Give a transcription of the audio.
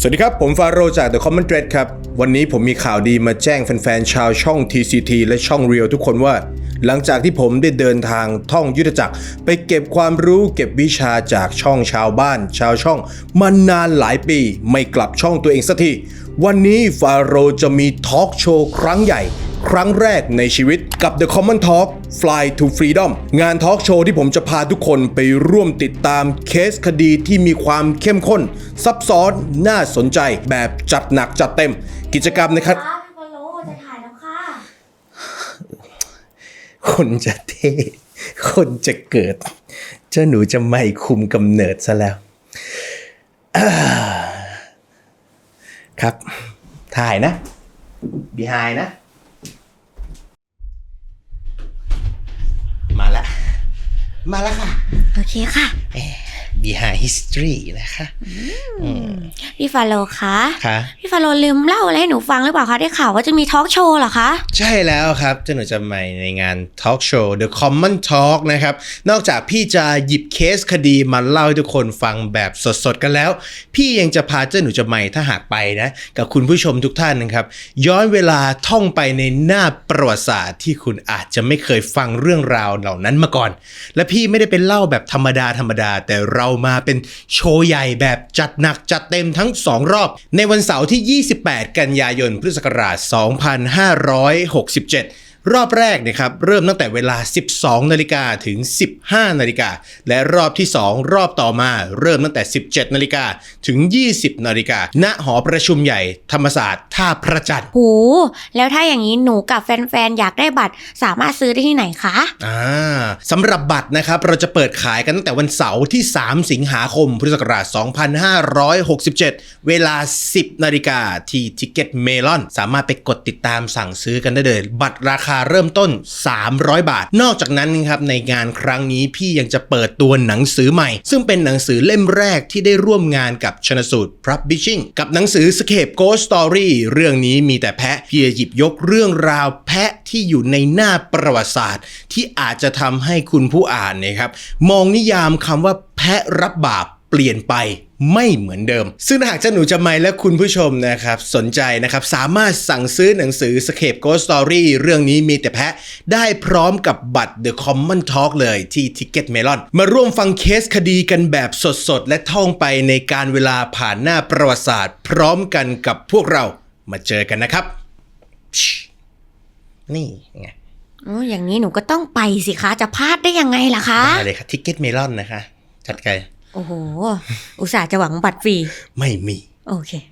สวัสดีครับ ผมฟาโรจาก The Common Thread ครับ วันนี้ผมมีข่าวดีมาแจ้งแฟนๆ ชาวช่อง TCT และช่อง Real ทุกคนว่า หลังจากที่ผมได้เดินทางท่องยุทธจักร ไปเก็บความรู้เก็บวิชาจากช่องชาวบ้าน ชาวช่องมานานหลายปี ไม่กลับช่องตัวเองสักที วันนี้ฟาโรจะมีทอล์กโชว์ครั้งใหญ่ ครั้งแรกในชีวิตกับ The Common Talk Fly to Freedom งานทอล์กโชว์ที่ผมจะพาทุกคนไปร่วมติดตามเคสคดีที่มีความเข้มข้น ซับซ้อนน่าสนใจแบบจัดหนักจัดเต็ม กิจกรรมนะครับค่ะพี่บอลโลจะถ่ายแล้วค่ะ คนจะเท่คนจะเกิด เจ้าหนูจะไม่คุมกำเนิดซะแล้วอ่าครับ ถ่ายนะ behind นะมาละ มาแล้วค่ะ โอเคค่ะ behind history นะคะพี่ฟาโลคะค่ะพี่ฟาโลลืมเล่าอะไรให้หนูฟังหรือเปล่าคะได้ข่าวว่าจะมีทอล์กโชว์เหรอคะ ใช่แล้วครับเจ้าหนูจะใหม่ในงาน Talk Show The Common Talk นะครับ นอกจากพี่จะหยิบเคสคดีมาเล่าให้ทุกคนฟังแบบสดๆกันแล้ว พี่ยังจะพาเจ้าหนูจะใหม่ถ้าหากไปนะ กับคุณผู้ชมทุกท่านนะครับ ย้อนเวลาท่องไปในหน้าประวัติศาสตร์ที่คุณอาจจะไม่เคยฟังเรื่องราวเหล่านั้นมาก่อน และพี่ไม่ได้เป็นเล่าแบบธรรมดาธรรมดาแต่เรามาเป็นโชว์ใหญ่แบบจัดหนักจัดเต็มทั้ง 2 รอบ ในวันเสาร์ที่ 28 กันยายนพุทธศักราช 2567 รอบแรกนะครับเริ่มตั้งแต่เวลา 12 นาฬิกาถึง 15 นาฬิกา และรอบที่ 2 รอบต่อมาเริ่มตั้งแต่ 17 นาฬิกาถึง 20 นาฬิกา ณ หอประชุมใหญ่ธรรมศาสตร์ท่าพระจันทร์ หู แล้วถ้าอย่างนี้หนูกับแฟนๆ อยากได้บัตรสามารถซื้อได้ที่ไหนคะ อ่าสำหรับบัตรนะครับเราจะเปิดขายกันตั้งแต่วันเสาร์ที่ 3 สิงหาคม พุทธศักราช 2567 เวลา 10 นาฬิกาที่ Ticket Melon สามารถไปกดติดตามสั่งซื้อกันได้เลย บัตรราคาเริ่มต้น 300 บาท นอกจากนั้นนะครับในงานครั้งนี้พี่ยังจะเปิดตัวหนังสือใหม่ ซึ่งเป็นหนังสือเล่มแรกที่ได้ร่วมงานกับชนสูตร Publishing กับหนังสือ Scape Ghost Story เรื่องนี้มีแต่แพะพี่จะหยิบยกเรื่องราวแพะที่อยู่ในหน้าประวัติศาสตร์ ที่อาจจะทำให้คุณผู้อ่านนะครับมองนิยามคำว่าแพะรับบาป ปลี่ยนไปไม่เหมือนเดิม ซึ่งถ้าหากเจ้าหนูจะไม่และคุณผู้ชมนะครับ สนใจนะครับ สามารถสั่งซื้อหนังสือ Scape Ghost Story เรื่องนี้มีแต่แพะ ได้พร้อมกับบัตร The Common Talk เลยที่ Ticket Melon มาร่วมฟังเคสคดีกันแบบสดๆ และท่องไปในการเวลาผ่านหน้าประวัติศาสตร์ พร้อมกันกับพวกเรามาเจอกันนะครับชินี่ไงโอ้อย่างนี้หนูก็ต้องไปสิคะ จะพลาดได้ยังไงล่ะคะ ได้เลยค่ะ Ticket Melon นะคะ จัดไกล โอ้โห อุตส่าห์จะหวังบัตรฟรี ไม่มี โอเค